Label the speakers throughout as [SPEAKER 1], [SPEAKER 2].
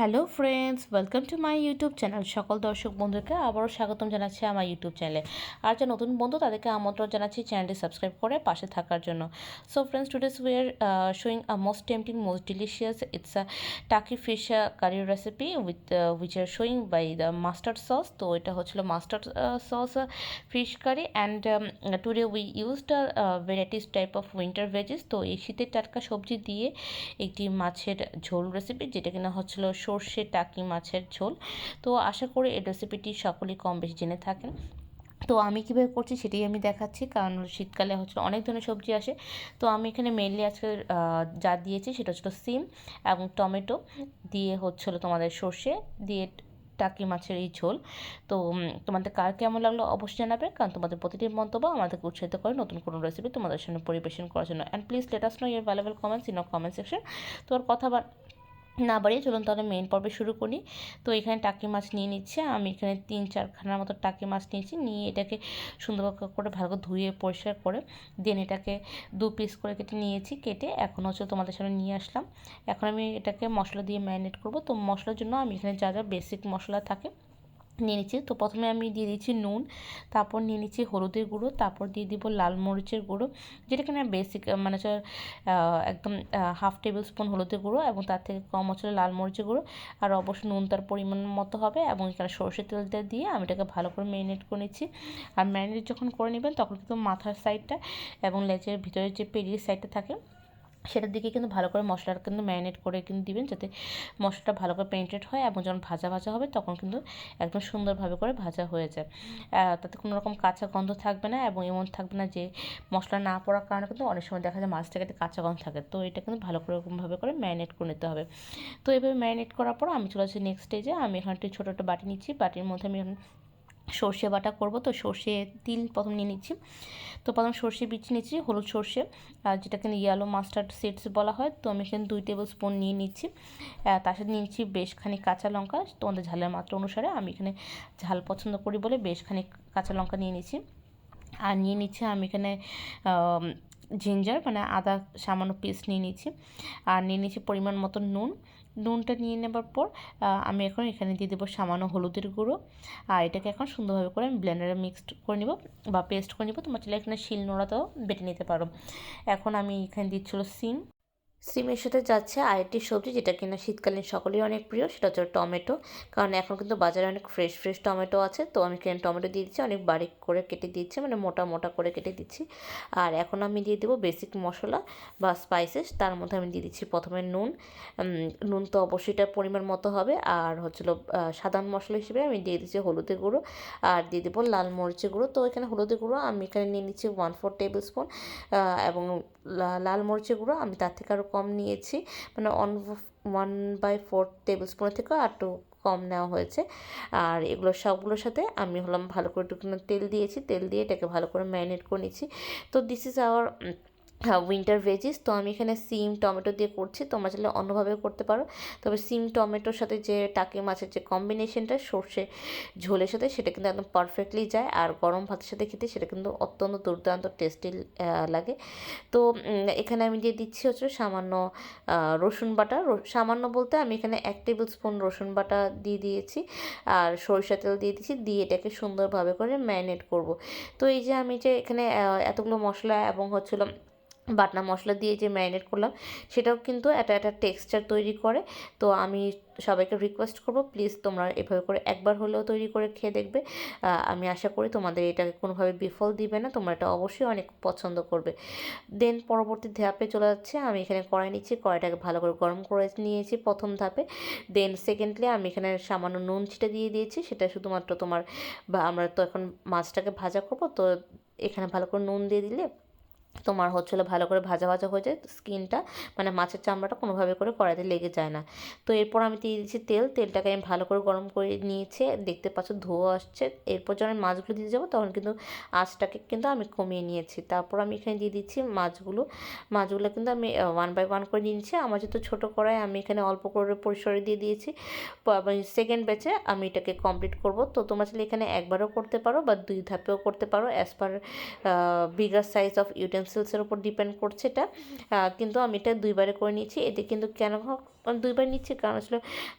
[SPEAKER 1] Hello friends welcome to my YouTube channel সকল দর্শক বন্ধুকে আবারও স্বাগতম জানাচ্ছি আমার ইউটিউব চ্যানেলে আর যে নতুন বন্ধু, তাদেরকে আমন্ত্রণ জানাচ্ছি চ্যানেলটি সাবস্ক্রাইব করে পাশে থাকার জন্য। So friends today's we are showing a most tempting most delicious it's a taki fish curry recipe with which are showing by the mustard sauce তো এটা হচ্ছিল mustard sauce fish curry and today we used varieties type of winter veggies তো এই শীতের টাটকা সবজি দিয়ে একটি মাছের ঝোল রেসিপি যেটা কিনা হচ্ছিল সর্ষে, টাকি মাছের ঝোল। তো আশা করি এই রেসিপিটি সকলেই কম বেশি জেনে থাকেন। তো আমি কীভাবে করছি সেটাই আমি দেখাচ্ছি, কারণ শীতকালে হচ্ছে অনেক ধরনের সবজি আসে। তো আমি এখানে মেনলি আজকে যা দিয়েছি সেটা হচ্ছিল সিম এবং টমেটো। দিয়ে হচ্ছিল তোমাদের সর্ষে, দিয়ে টাকি মাছের এই ঝোল। তো তোমাদের কার কেমন লাগল অবশ্যই জানাবে, কারণ তোমাদের প্রতিটি মন্তব্য আমাদেরকে উৎসাহিত করে নতুন কোনো রেসিপি তোমাদের সামনে পরিবেশন করার জন্য। And please let us know your valuable comments in comment section তো আর কথা না বাড়িয়ে চলুন তাহলে মেন পর্বে শুরু করি। তো এখানে টাকি মাছ নিয়ে নিচ্ছে, আমি এখানে তিন চারখানার মতো টাকি মাছ নিয়েছি, নিয়ে এটাকে সুন্দরভাবে করে ভালো করে ধুয়ে পরিষ্কার করে দেন এটাকে দু পিস করে কেটে নিয়েছি, কেটে এখন হচ্ছে তোমাদের সামনে নিয়ে আসলাম। এখন আমি এটাকে মশলা দিয়ে ম্যারিনেট করব। তো মশলার জন্য আমি এখানে যা যা বেসিক মশলা থাকে নিয়ে নিচ্ছি। তো প্রথমে আমি দিয়ে দিচ্ছি নুন, তারপর নিয়ে নিচ্ছি হলুদের গুঁড়ো, তারপর দিয়ে দিব লাল মরিচের গুঁড়ো, যেটা কিনা বেসিক মানে একদম হাফ টেবিল স্পুন হলুদের গুঁড়ো এবং তার থেকে কম হচ্ছে লাল মরিচের গুঁড়ো। আর অবশ্যই নুন তার পরিমাণ মতো হবে এবং এখানে সরষের তেলটা দিয়ে আমি এটাকে ভালো করে ম্যারিনেট করে নিচ্ছি। আর ম্যারিনেট যখন করে নেবেন তখন কিন্তু মাথার সাইডটা এবং লেজের ভিতরে যে পেরির সাইডটা থাকে সেটার দিকে কিন্তু ভালো করে মশলাটা কিন্তু ম্যারিনেট করে কিন্তু দিবেন যাতে মশলাটা ভালো করে পেন্টেড হয় এবং যখন ভাজা ভাজা হবে তখন কিন্তু একদম সুন্দরভাবে করে ভাজা হয়ে যায়। তাতে কোনো রকম কাঁচা গন্ধ থাকবে না এবং এমন থাকবে না যে মশলা না পড়ার কারণে কিন্তু অনেক সময় দেখা যায় মাছটাকে কাঁচা গন্ধ থাকে। তো এটা কিন্তু ভালো করে এরকমভাবে করে ম্যারিনেট করে নিতে হবে। তো এভাবে ম্যারিনেট করার পর আমি চলে আসছি নেক্সট স্টেজে আমি এখানে একটি ছোটো একটা বাটি নিচ্ছি। বাটির মধ্যে আমি সর্ষে বাটা করব। তো সর্ষে তিল প্রথম নিয়ে নিচ্ছি। তো প্রথম সর্ষে বীজ নিচ্ছি, হলুদ সর্ষে। আর যেটাকে ইয়েলো মাস্টার্ড সিডস বলা হয়, তো আমি এখানে দুই টেবিল স্পুন নিয়ে নিচ্ছি। তার সাথে নিয়ে নিচ্ছি বেশ খানিক কাঁচা লঙ্কা তোমাদের ঝালের মাত্রা অনুসারে আমি এখানে ঝাল পছন্দ করি বলে বেশ খানিক কাঁচা লঙ্কা নিয়ে নিচ্ছি। আর নিয়ে নিচ্ছি আমি এখানে জিঞ্জার মানে আদা সামান্য পেস্ট নিয়ে নিচ্ছি। আর নিয়ে নিচ্ছি পরিমাণ মতো নুন। নুনটা নিয়ে নেবার পর আমি এখন এখানে দিয়ে দেবো সামান্য হলুদের গুঁড়ো। আর এটাকে এখন সুন্দরভাবে করে আমি ব্লেন্ডারে মিক্সড করে নিব বা পেস্ট করে নিব। তোমার চাইলে এখানে শিল নোড়াতেও বেটে নিতে পারো। এখন আমি এখানে দিচ্ছিল সিম সিমের সাথে যাচ্ছে আরেকটি সবজি যেটা কিনা শীতকালীন সকলেই অনেক প্রিয়, সেটা হচ্ছে টমেটো। কারণ এখন কিন্তু বাজারে অনেক ফ্রেশ ফ্রেশ টমেটো আছে। তো আমি এখানে টমেটো দিয়ে দিচ্ছি, অনেক বারিক করে কেটে দিচ্ছি মানে মোটা মোটা করে কেটে দিচ্ছি। আর এখন আমি দিয়ে দেবো বেসিক মশলা বা স্পাইসেস তার মধ্যে আমি দিয়ে দিচ্ছি প্রথমে নুন। নুন তো অবশ্যই এটার পরিমাণ মতো হবে। আর হচ্ছিল সাধারণ মশলা হিসেবে আমি দিয়ে দিচ্ছি হলুদের গুঁড়ো। আর দিয়ে দেবো লাল মরিচের গুঁড়ো। তো এখানে হলুদের গুঁড়ো আমি এখানে নিয়ে নিচ্ছি ওয়ান ফোর টেবিল স্পুন এবং লাল মরিচের গুঁড়ো আমি তার থেকে আরও কম নিয়েছি। মানে অন ওয়ান বাই ফোর টেবিল স্পুনের থেকে একটু কম নেওয়া হয়েছে। আর এগুলো সবগুলোর সাথে আমি হলাম ভালো করে একটু তেল দিয়েছি। তেল দিয়ে এটাকে ভালো করে ম্যারিনেট করে নিচ্ছি। তো this is our winter veggies তো আমি এখানে সিম, টমেটো দিয়ে করছি। তোমরা চাইলে অন্যভাবে করতে পারো। তবে সিম, টমেটোর সাথে যে টাকি মাছের যে কম্বিনেশনটা সর্ষে ঝোলের সাথে, সেটা কিন্তু একদম পারফেক্টলি যায়। আর গরম ভাতের সাথে খেতে সেটা কিন্তু অত্যন্ত দুর্দান্ত টেস্টি লাগে। তো এখানে আমি দিয়ে দিচ্ছি হচ্ছে সামান্য রসুন বাটা। সামান্য বলতে আমি এখানে এক টেবিল স্পুন রসুন বাটা দিয়ে দিয়েছি। আর সরিষা তেল দিয়ে দিচ্ছি দিয়ে এটাকে সুন্দরভাবে করে ম্যারিনেট করব। তো এই যে আমি যে এখানে এতগুলো মশলা এবং হচ্ছিল বাটনা মশলা দিয়ে যে ম্যারিনেট করলাম, সেটাও কিন্তু একটা একটা টেক্সচার তৈরি করে। তো আমি সবাইকে রিকোয়েস্ট করব প্লিজ তোমরা এভাবে করে একবার হলেও তৈরি করে খেয়ে দেখবে। আমি আশা করি তোমাদের এটাকে কোনোভাবে বিফল দিবে না, তোমরা এটা অবশ্যই অনেক পছন্দ করবে। দেন পরবর্তী ধাপে চলে যাচ্ছে, আমি এখানে কড়াই নিচ্ছি, কড়াইটাকে ভালো করে গরম করে নিয়েছি প্রথম ধাপে। দেন সেকেন্ডলি আমি এখানে সামান্য নুন ছিটে দিয়ে দিয়েছি, সেটা শুধুমাত্র তোমার বা আমরা তো এখন মাছটাকে ভাজা করব, তো এখানে ভালো করে নুন দিয়ে দিলে তোমার হচ্ছিল ভালো করে ভাজা ভাজা হয়ে যায় স্কিনটা মানে মাছের চামড়াটা কোনোভাবে করে কড়াইতে লেগে যায় না। তো এরপর আমি দিয়ে দিচ্ছি তেল, তেলটাকে আমি ভালো করে গরম করে নিয়েছে, দেখতে পাচ্ছ ধোয়া আসছে। এরপর যখন আমি মাছগুলো দিতে যাব তখন কিন্তু আঁচটাকে কিন্তু আমি কমিয়ে নিয়েছি। তারপর আমি এখানে দিয়ে দিচ্ছি মাছগুলো মাছগুলো কিন্তু আমি ওয়ান বাই ওয়ান করে নিয়েছি। আমার যেহেতু ছোটো কড়াই, আমি এখানে অল্প করে পরিসরে দিয়ে দিয়েছি। সেকেন্ড ব্যাচে আমি এটাকে কমপ্লিট করব। তো তোমরা চাইলে এখানে একবারও করতে পারো বা দুই ধাপেও করতে পারো as per bigger size of utens ইউটেন্সিলসের উপর ডিপেন্ড করছে এটা। কিন্তু আমি এটা দুইবারে করে নিয়েছি। এতে কিন্তু কেন দুইবার নিচ্ছি কারণ আসলে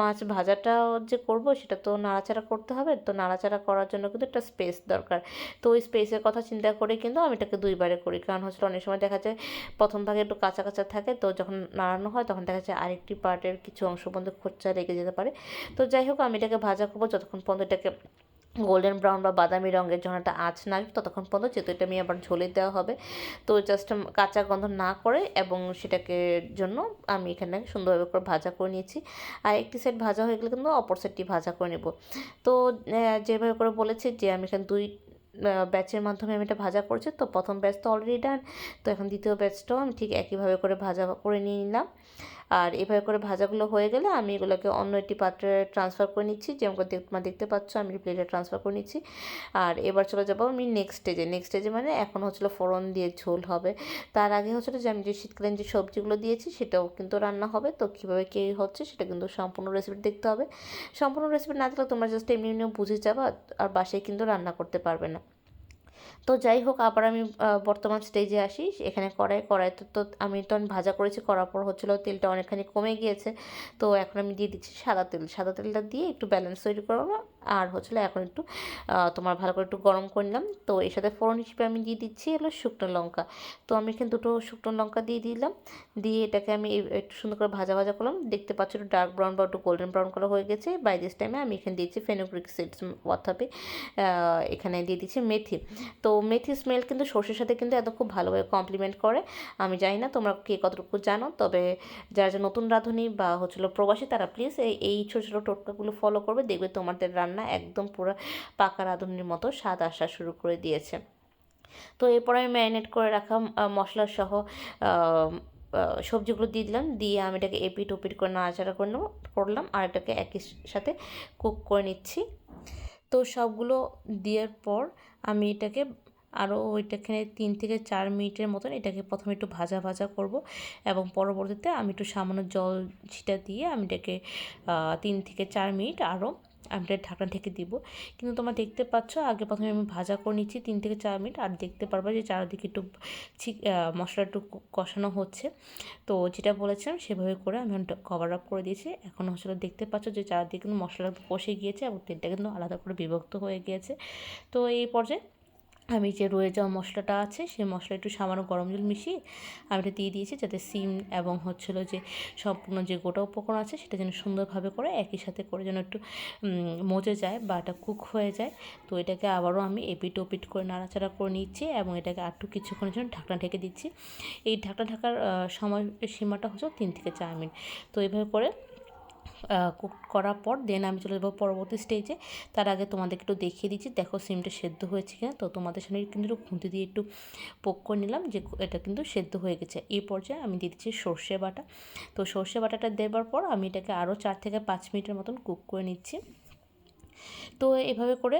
[SPEAKER 1] মাছ ভাজাটাও যে করব সেটা তো নাড়াচাড়া করতে হবে। তো নাড়াচাড়া করার জন্য কিন্তু একটা স্পেস দরকার। তো ওই স্পেসের কথা চিন্তা করে কিন্তু আমি এটাকে দুইবারে করি। কারণ হচ্ছে অনেক সময় দেখা যায় প্রথম ভাগে একটু কাঁচা কাঁচা থাকে। তো যখন নাড়ানো হয় তখন দেখা যায় আরেকটি পার্টের কিছু অংশ পর্যন্ত খোঁচা লেগে যেতে পারে। তো যাই হোক আমি এটাকে ভাজা করব যতক্ষণ পর্যন্ত এটাকে গোল্ডেন ব্রাউন বা বাদামি রঙের যখন একটা আঁচ না ততক্ষণ পর্যন্ত এটা আমি আবার ঝোলে দেওয়া হবে। তো জাস্ট কাঁচা গন্ধ না করে এবং সেটাকে জন্য আমি এখানে সুন্দরভাবে করে ভাজা করে নিয়েছি। আর একটি সাইড ভাজা হয়ে গেলে কিন্তু অপর সাইডটি ভাজা করে নেব। তো যেভাবে করে বলেছি যে আমি এখানে দুই ব্যাচের মাধ্যমে আমি এটা ভাজা করছি। তো প্রথম ব্যাচ তো অলরেডি ডান তো এখন দ্বিতীয় ব্যাচটাও আমি ঠিক একইভাবে করে ভাজা করে নিয়ে নিলাম। আর এভাবে করে ভাজাগুলো হয়ে গেলে আমি এগুলোকে অন্য একটি পাত্রে ট্রান্সফার করে নিচ্ছি। যেমন তোমরা দেখতে পাচ্ছ, আমি প্লেটে ট্রান্সফার করে নিচ্ছি। আর এবার চলে যাব আমি নেক্সট স্টেজে নেক্সট স্টেজে মানে এখন হচ্ছিল ফোড়ন দিয়ে ঝোল হবে। তার আগে হচ্ছিল যে আমি যে শীতকালীন যে সবজিগুলো দিয়েছি, সেটাও কিন্তু রান্না হবে। তো কীভাবে কে হচ্ছে, সেটা কিন্তু সম্পূর্ণ রেসিপি দেখতে হবে। সম্পূর্ণ রেসিপি না থাকলে তোমরা জাস্ট এমনি এমনিও বুঝে যাবা, আর বাসায় কিন্তু রান্না করতে পারবে না। তো যাই হোক, আবার আমি বর্তমান স্টেজে আসি। এখানে কড়াই কড়াই তো তো আমি তো আমি ভাজা করেছি, করার পর হচ্ছিল তেলটা অনেকখানি কমে গিয়েছে। তো এখন আমি দিয়ে দিচ্ছি সাদা তেল। সাদা তেলটা দিয়ে একটু ব্যালেন্স তৈরি করব আর হচ্ছিল এখন একটু তোমার ভালো করে একটু গরম করে নিলাম। তো এর সাথে ফোড়ন হিসেবে আমি দিয়ে দিচ্ছি হলো শুকনো লঙ্কা। তো আমি এখানে দুটো শুকনো লঙ্কা দিয়ে দিলাম। দিয়ে এটাকে আমি একটু সুন্দর করে ভাজা ভাজা করলাম। দেখতে পাচ্ছ একটু ডার্ক ব্রাউন বা একটু গোল্ডেন ব্রাউন কালার হয়ে গেছে। বাই দিস টাইমে আমি এখানে দিয়েছি ফেনোগ্রিক সিডস অর্থাৎ এখানে দিয়ে দিচ্ছি মেথি। তো মেথি স্মেল কিন্তু সর্ষের সাথে কিন্তু এত খুব ভালোভাবে কমপ্লিমেন্ট করে। আমি জানি না তোমরা কে কতটুকু জানো, তবে যারা যারা নতুন রাঁধুনি বা হচ্ছিল প্রবাসী, তারা প্লিজ এই এই ছোটো ছোটো টোটকাগুলো ফলো করবে। দেখবে তোমাদের রান্না একদম পুরো পাকা রাঁধুনির মতো স্বাদ আসা শুরু করে দিয়েছে। তো এরপর আমি ম্যারিনেট করে রাখা আহ, মশলা সহ আহ, আহ, সবজিগুলো দিয়ে দিলাম। দিয়ে আমি এটাকে এপিট ওপিট করে নাড়াচাড়া করে নেব করলাম আর এটাকে একই সাথে কুক করে নিচ্ছি। তো সবগুলো দেওয়ার পর আমি এটাকে আরও ওইটাখানে তিন থেকে চার মিনিটের মতন এটাকে প্রথমে একটু ভাজা ভাজা করব এবং পরবর্তীতে আমি একটু সামান্য জল ছিটা দিয়ে আমি এটাকে তিন থেকে চার মিনিট আরও আমি এটা ঢাকনা ঢেকে দিব। কিন্তু তোমরা দেখতে পাচ্ছ, আগে প্রথমে আমি ভাজা করে নিচ্ছি, তিন থেকে চার মিনিট, আর দেখতে পারবা যে চারিদিকে একটু ঠিক মশলা একটু কষানো হচ্ছে। তো যেটা বলেছিলাম, সেভাবে করে আমি কভার আপ করে দিয়েছি। এখন হচ্ছে দেখতে পাচ্ছ যে চারিদিকে কিন্তু মশলা কষে গিয়েছে, এবং তেলটা কিন্তু আলাদা করে বিভক্ত হয়ে গিয়েছে। তো এই পর্যায়ে আমি যে রয়ে যাওয়া মশলাটা আছে, সেই মশলা একটু সামান্য গরম জল মিশিয়ে আমি এটা দিয়ে দিয়েছি যাতে সিম এবং হচ্ছিল যে সম্পূর্ণ যে গোটা উপকরণ আছে সেটা যেন সুন্দরভাবে করে একই সাথে করে যেন একটু মজে যায় বা এটা কুক হয়ে যায়। তো এটাকে আবারও আমি এপিট ওপিট করে নাড়াচাড়া করে নিচ্ছি এবং এটাকে আরটু কিছুক্ষণের জন্য ঢাকনা ঢেকে দিচ্ছি। এই ঢাকনা ঢাকার সময় সীমাটা হচ্ছে তিন থেকে চার মিনিট। তো এইভাবে করে কুক করার পর দেন আমি চলে যাব পরবর্তী স্টেজে তার আগে তোমাদেরকে একটু দেখিয়ে দিচ্ছি, দেখো সিমটা সেদ্ধ হয়েছে কিনা। তো তোমাদের সামনে কিন্তু একটু খুঁতি দিয়ে একটু পোক করে নিলাম যে এটা কিন্তু সেদ্ধ হয়ে গেছে। এই পর্যায়ে আমি দিয়ে দিচ্ছি সর্ষে বাটা। তো সর্ষে বাটাটা দেবার পর আমি এটাকে আরও চার থেকে পাঁচ মিনিটের মতন কুক করে নিচ্ছি। তো এভাবে করে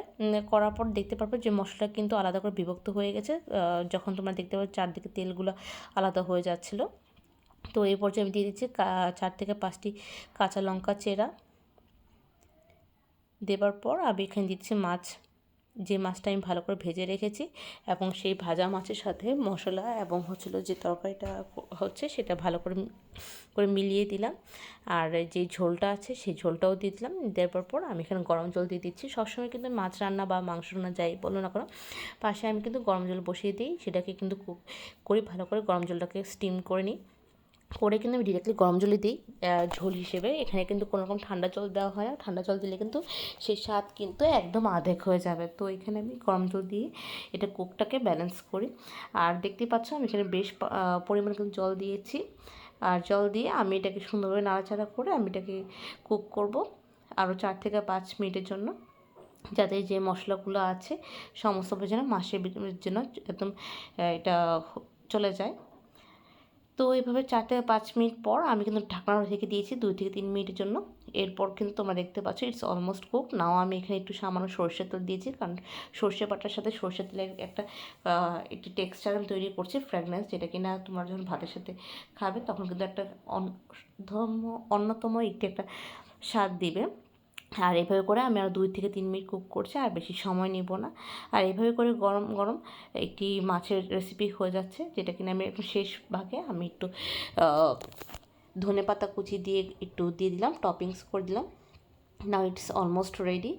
[SPEAKER 1] করার পর দেখতে পারবে যে মশলা কিন্তু আলাদা করে বিভক্ত হয়ে গেছে। যখন তোমরা দেখতে পাবে চারদিকে তেলগুলো আলাদা হয়ে যাচ্ছিল। তো এই পর্যায়ে আমি দিয়ে দিচ্ছি চার থেকে পাঁচটি কাঁচা লঙ্কা চেরা। দেবার পর আমি এখানে দিচ্ছি মাছ। যে মাছটা আমি ভালো করে ভেজে রেখেছি এবং সেই ভাজা মাছের সাথে মশলা এবং হচ্ছিল যে তরকারিটা হচ্ছে সেটা ভালো করে করে মিলিয়ে দিলাম। আর যে ঝোলটা আছে সেই ঝোলটাও দিয়ে দিলাম। দেওয়ার পর আমি এখানে গরম জল দিয়ে দিচ্ছি। সবসময় কিন্তু মাছ রান্না বা মাংস রান্না যাই বলো না কেন, পাশে আমি কিন্তু গরম জল বসিয়ে দিই। সেটাকে কিন্তু করি ভালো করে গরম জলটাকে স্টিম করে নিই। করে কিন্তু আমি ডিরেক্টলি গরম জলই দিই ঝোল হিসেবে। এখানে কিন্তু কোনো রকম ঠান্ডা জল দেওয়া হয় না। ঠান্ডা জল দিলে কিন্তু সেই স্বাদ কিন্তু একদম আধেক হয়ে যাবে। তো এখানে আমি গরম জল দিয়ে এটা কুকটাকে ব্যালেন্স করি। আর দেখতেই পাচ্ছ, আমি এখানে বেশ পরিমাণে কিন্তু জল দিয়েছি। আর জল দিয়ে আমি এটাকে সুন্দরভাবে নাড়াচাড়া করে আমি এটাকে কুক করব আরও চার থেকে পাঁচ মিনিটের জন্য। যাতে যে মশলাগুলো আছে, সমস্ত যেন মাসের জন্য একদম এটা চলে যায়। তো এইভাবে চার থেকে পাঁচ মিনিট পর আমি কিন্তু ঢাকনা রেখে দিয়েছি দুই থেকে তিন মিনিটের জন্য। এরপর কিন্তু তোমরা দেখতে পাচ্ছ ইটস অলমোস্ট কুক নাও আমি এখানে একটু সামান্য সর্ষের তেল দিয়েছি কারণ সর্ষে বাটার সাথে সর্ষের তেলের একটা একটি টেক্সচার আমি তৈরি করছি ফ্র্যাগনেন্স যেটা কিনা তোমরা যখন ভাতের সাথে খাবে তখন কিন্তু একটা অন্যতম একটি একটা স্বাদ দিবে। আর এভাবে করে আমি আরও দুই থেকে তিন মিনিট কুক করছি, আর বেশি সময় নিব না। আর এভাবে করে গরম গরম একটি মাছের রেসিপি হয়ে যাচ্ছে, যেটা কিনা আমি একটু শেষ ভাগে আমি একটু ধনে পাতা কুচি দিয়ে একটু দিয়ে দিলাম টপিংস করে দিলাম। Now it's almost ready.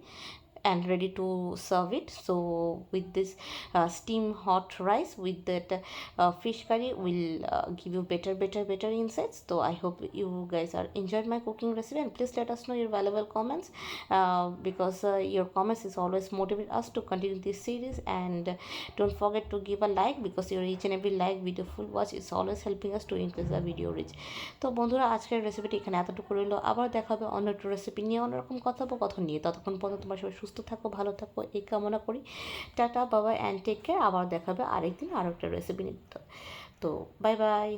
[SPEAKER 1] And ready to serve it so with this uh, steam hot rice with that uh, fish curry will uh, give you better better better insights so i hope you guys are enjoyed my cooking recipe and please let us know your valuable comments uh, because uh, your comments is always motivate us to continue this series and don't forget to give a like because your each and every like video full watch is always helping us to increase the video reach তো বন্ধুরা আজকের রেসিপিটি এখানে এতটুকু রইল আবার দেখাবে অন্য একটা রেসিপি নিয়ে অন্যরকম কথোপকথন নিয়ে ততক্ষণ পর্যন্ত তোমার সবাই থাকো, ভালো থাকো, এই কামনা করি। টাটা, বাবা অ্যান্ড টেক কেয়ার আবার দেখাবে আরেকদিন আরও একটা রেসিপি নিতে তো বাই বাই